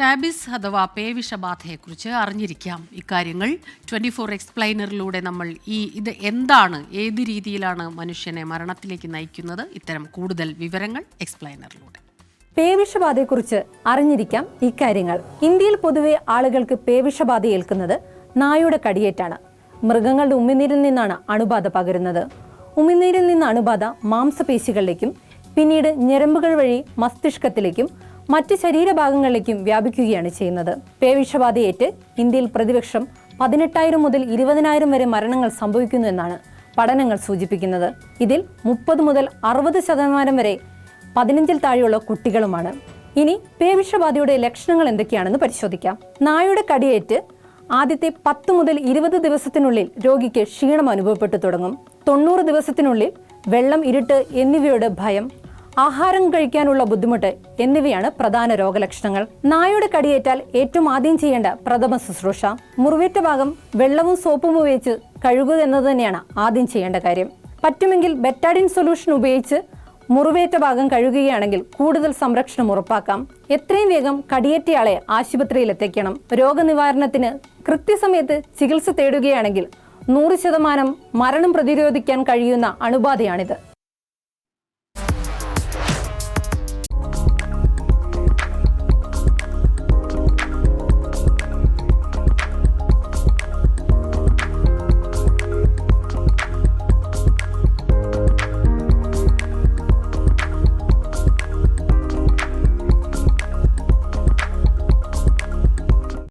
Rabies അഥവാ പേവിഷബാധയെക്കുറിച്ച് അറിഞ്ഞിരിക്കാം. ഇക്കാര്യങ്ങൾ twenty four എക്സ്പ്ലൈനറിലൂടെ നമ്മൾ ഈ ഇത് എന്താണ് ഏത് രീതിയിലാണ് മനുഷ്യനെ മരണത്തിലേക്ക് നയിക്കുന്നത്? ഇത്തരം കൂടുതൽ വിവരങ്ങൾ എക്സ്പ്ലൈനറിലൂടെ. പേവിഷബാധയെക്കുറിച്ച് അറിഞ്ഞിരിക്കാം ഇക്കാര്യങ്ങൾ. ഇന്ത്യയിൽ പൊതുവെ ആളുകൾക്ക് പേവിഷബാധ ഏൽക്കുന്നത് നായുടെ കടിയേറ്റാണ്. മൃഗങ്ങളുടെ ഉമിനീരിൽ നിന്നാണ് അണുബാധ പകരുന്നത്. ഉമിനീരിൽ നിന്ന് അണുബാധ മാംസപേശികളിലേക്കും പിന്നീട് ഞരമ്പുകൾ വഴി മസ്തിഷ്കത്തിലേക്കും മറ്റ് ശരീരഭാഗങ്ങളിലേക്കും വ്യാപിക്കുകയാണ് ചെയ്യുന്നത്. പേവിഷബാധയേറ്റ് ഇന്ത്യയിൽ പ്രതിപക്ഷം പതിനെട്ടായിരം മുതൽ ഇരുപതിനായിരം വരെ മരണങ്ങൾ സംഭവിക്കുന്നു എന്നാണ് പഠനങ്ങൾ സൂചിപ്പിക്കുന്നത്. ഇതിൽ മുപ്പത് മുതൽ അറുപത് ശതമാനം വരെ പതിനഞ്ചിൽ താഴെയുള്ള കുട്ടികളുമാണ്. ഇനി പേവിഷബാധയുടെ ലക്ഷണങ്ങൾ എന്തൊക്കെയാണെന്ന് പരിശോധിക്കാം. നായുടെ കടിയേറ്റ് ആദ്യത്തെ പത്ത് മുതൽ ഇരുപത് ദിവസത്തിനുള്ളിൽ രോഗിക്ക് ക്ഷീണം അനുഭവപ്പെട്ടു തുടങ്ങും. തൊണ്ണൂറ് ദിവസത്തിനുള്ളിൽ വെള്ളം ഇരുട്ട് എന്നിവയുടെ ഭയം ആഹാരം കഴിക്കാനുള്ള ബുദ്ധിമുട്ട് എന്നിവയാണ് പ്രധാന രോഗലക്ഷണങ്ങൾ. നായുടെ കടിയേറ്റാൽ ഏറ്റവും ആദ്യം ചെയ്യേണ്ട പ്രഥമ ശുശ്രൂഷ. മുറിവേറ്റ ഭാഗം വെള്ളവും സോപ്പും ഉപയോഗിച്ച് കഴുകുക എന്നത് തന്നെയാണ് ആദ്യം ചെയ്യേണ്ട കാര്യം. പറ്റുമെങ്കിൽ ബെറ്റാഡിൻ സൊല്യൂഷൻ ഉപയോഗിച്ച് മുറിവേറ്റ ഭാഗം കഴുകുകയാണെങ്കിൽ കൂടുതൽ സംരക്ഷണം ഉറപ്പാക്കാം. എത്രയും വേഗം കടിയേറ്റയാളെ ആശുപത്രിയിൽ എത്തിക്കണം. രോഗനിവാരണത്തിന് കൃത്യസമയത്ത് ചികിത്സ തേടുകയാണെങ്കിൽ നൂറ് ശതമാനം മരണം പ്രതിരോധിക്കാൻ കഴിയുന്ന അണുബാധയാണിത്.